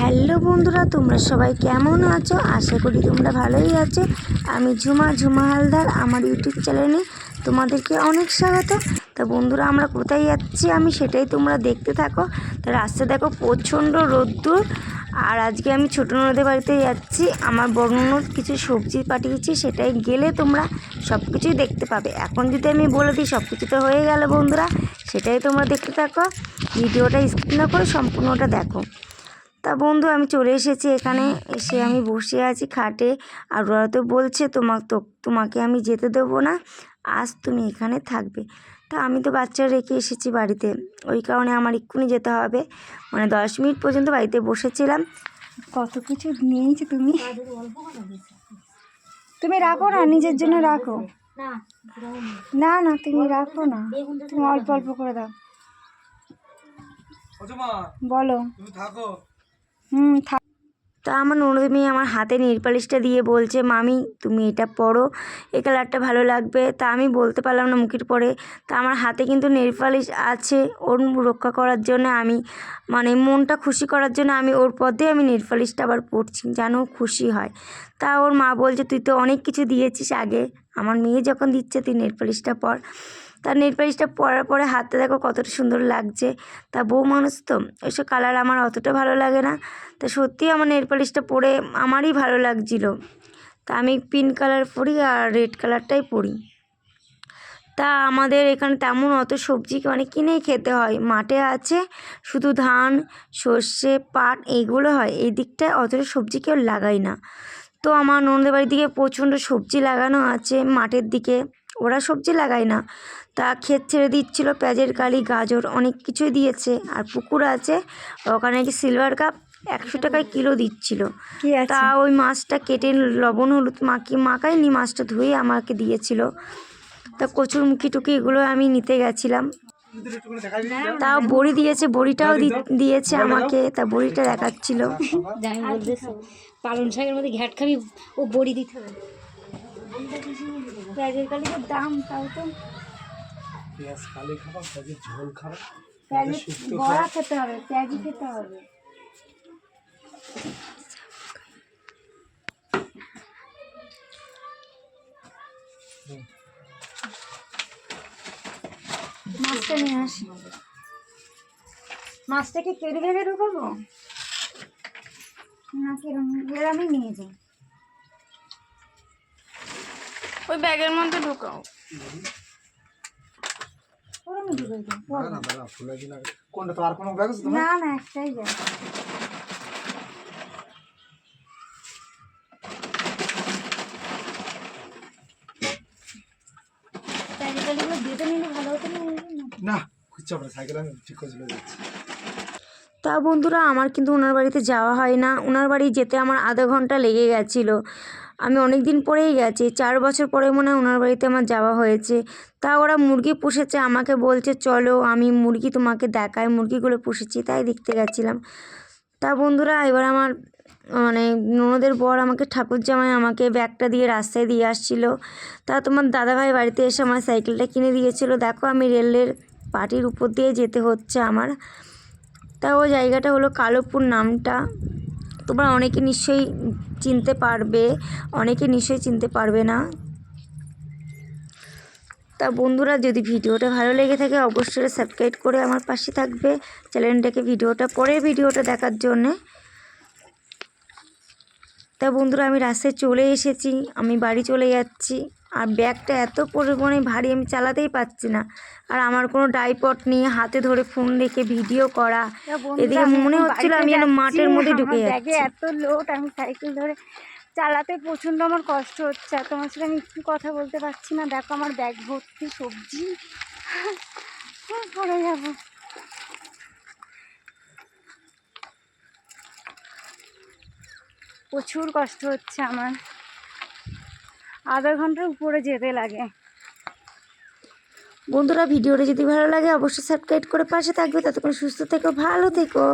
Hello বন্ধুরা, তোমরা সবাই কেমন আছো? আশা করি তোমরা ভালোই আছো। আমি ঝুমা ঝুমা হালদার, আমার ইউটিউব চ্যানেলে তোমাদেরকে অনেক স্বাগত। তা বন্ধুরা, আমরা কোথায় যাচ্ছি আমি সেটাই তোমরা দেখতে থাকো। তা রাস্তা দেখো প্রচণ্ড রোদ্দুর। আর আজকে আমি ছোটো নদীর বাড়িতে যাচ্ছি। আমার ননদ কিছু সবজি পাঠিয়েছি, সেটাই গেলে তোমরা সব কিছুই দেখতে পাবে। এখন যদি আমি বলে দিই সব কিছু তো হয়ে গেল বন্ধুরা, সেটাই তোমরা দেখতে থাকো। ভিডিওটা স্কিপ না করে সম্পূর্ণটা দেখো। তা বন্ধু আমি চলে এসেছি এখানে। এসে আমি বসে আছি খাটে। আর ওরা তো বলছে তোমাকে তো তোমাকে আমি যেতে দেবো না। আজ তুমি এখানে থাকবে। তা আমি তো বাচ্চা রেখে এসেছি বাড়িতে। ওই কারণে আমার এক্ষুনি যেতে হবে। মানে দশ মিনিট পর্যন্ত বাড়িতে বসেছিলাম। কত কিছু নিয়েছি তুমি? তুমি রাখো না নিজের জন্য রাখো। না না তুমি রাখো না। তুমি অল্প অল্প করে দাও। বলো। তুমি থাকো। হুম তা আমার ননদ মেয়ে আমার হাতে নেল পালিশটা দিয়ে বলছে, মামি, তুমি এটা পরো এ কালারটা ভালো লাগবে। তা আমি বলতে পারলাম না মুখের পরে। তা আমার হাতে কিন্তু নেল পালিশ আছে ওর রক্ষা করার জন্য আমি মানে মনটা খুশি করার জন্য আমি ওর পদে আমি নেল পালিশটা আবার পরছি যেন খুশি হয়। তা ওর মা বলছে, তুই তো অনেক কিছু দিয়েছিস আগে। আমার মেয়ে যখন দিচ্ছে, তুই নেল পালিশটা পর তার নেল পালিশটা পরার পরে হাতটা দেখো কতটা সুন্দর লাগছে। তা বউ মানুষ তো, ওইসব কালার আমার অতটা ভালো লাগে না। তা সত্যি আমার নেল পালিশটা পরে আমারই ভালো লাগছিল। তা আমি পিঙ্ক কালার পরি আর রেড কালারটাই পরি। তা আমাদের এখানে তেমন অত সবজি মানে কিনেই খেতে হয়। মাঠে আছে, শুধু ধান, সর্ষে, পাট এইগুলো হয়। এই দিকটায় অতটা সবজি কেউ লাগাই না। তো আমার ননদের বাড়ির দিকে প্রচণ্ড সবজি লাগানো আছে মাঠের দিকে। ওরা সবজি লাগায় না। তা ক্ষেত ছেড়ে দিচ্ছিল পেঁয়াজের কালি গাজর অনেক কিছুই দিয়েছে। আর পুকুর আছে ওখানে কি সিলভার কাপ একশো টাকায় কিলো দিচ্ছিল। তা ওই মাছটা কেটে লবণ হলুদ মাখি মাখাইনি মাছটা ধুয়ে আমাকে দিয়েছিল। তা কচুর মুখি টুকি এগুলো আমি নিতে গেছিলাম। তাও বড়ি দিয়েছে বড়িটাও দি- দিয়েছে আমাকে। তা বড়িটা দেখাচ্ছিল। পালন শাকের মধ্যে ঘ্যাট খাবি ও বড়ি দিতে হবে। পেঁয়াজের কালির দাম তাও তো পেঁয়াজ কালি খাবা পেঁয়াজের ঝোল খাবা পেঁয়াজের বড়া খেতে হবে পেঁয়াজি খেতে হবে। মাছটা নিয়ে আসি। মাছটাকে কেটে কেটে ঢুকাবো? না কিরম আমি নিয়ে যাই। ওই ব্যাগের মধ্যে ঢুকাও। না না দাদা ফুলে দিন আগে কোনটা তো আর কোনো ব্যাগ আছে না না একটাই যায় প্যাকেটালিগুলো বেঁধে নিলে ভালো হতো না। না খুঁজছে সাইকেল আমি ঠিক করে চলে যাচ্ছি। তা বন্ধুরা আমার কিন্তু ওনার বাড়িতে যাওয়া হয় না। ওনার বাড়ি যেতে আমার আধা ঘণ্টা লেগে গেছিল। আমি অনেক দিন পরেই গেছি। চার বছর পরে মনে হয় ওনার বাড়িতে আমার যাওয়া হয়েছে। তা ওরা মুরগি পুষেছে, আমাকে বলছে, চলো, আমি মুরগি তোমাকে দেখাই, মুরগিগুলো পুষেছি। তাই দেখতে গেছিলাম। তা বন্ধুরা, এবার আমার মানে ননদের বর আমাকে ঠাকুর জামাই আমাকে ব্যাগটা দিয়ে রাস্তায় দিয়ে আসছিল। তা তোমার দাদাভাই বাড়িতে এসে আমার সাইকেলটা কিনে দিয়েছিল। দেখো, আমি রেলের পাটির উপর দিয়ে যেতে হচ্ছে আমার। তা ওই জায়গাটা হলো কালোপুর নামটা। তোমরা অনেকে নিশ্চয়ই চিনতে পারবে, অনেকে নিশ্চয়ই চিনতে পারবে না। তা বন্ধুরা, যদি ভিডিওটা ভালো লেগে থাকে, অবশ্যই সাবস্ক্রাইব করে আমার পাশে থাকবে। চ্যানেলটাকে ভিডিওটা পরে ভিডিওটা দেখার জন্যে। তা বন্ধুরা, আমি রাস্তায় চলে এসেছি, আমি বাড়ি চলে যাচ্ছি। আর ব্যাগটা এত পরিমাণে ভারী আমি চালাতেই পারছি না। আর আমার কোনো ডাইপট নিয়ে হাতে ধরে ফোন রেখে ভিডিও করা। এদিকে মনে হচ্ছিল আমি যেন মাঠের মধ্যে ঢুকে যাচ্ছি। এত লোড আমি সাইকেল ধরে চালাতে প্রচণ্ড আমার কষ্ট হচ্ছে। আর তোমার সাথে আমি একটু কথা বলতে পারছি না। দেখো আমার ব্যাগ ভর্তি সবজি। হ্যাঁ, পড়ে যাব। প্রচুর কষ্ট হচ্ছে আমার। আধা ঘণ্টার উপরে যেতে লাগে। বন্ধুরা, ভিডিওটা যদি ভালো লাগে, অবশ্যই সাবস্ক্রাইব করে পাশে থাকবে। ততক্ষণ সুস্থ থেকো, ভালো থেকো।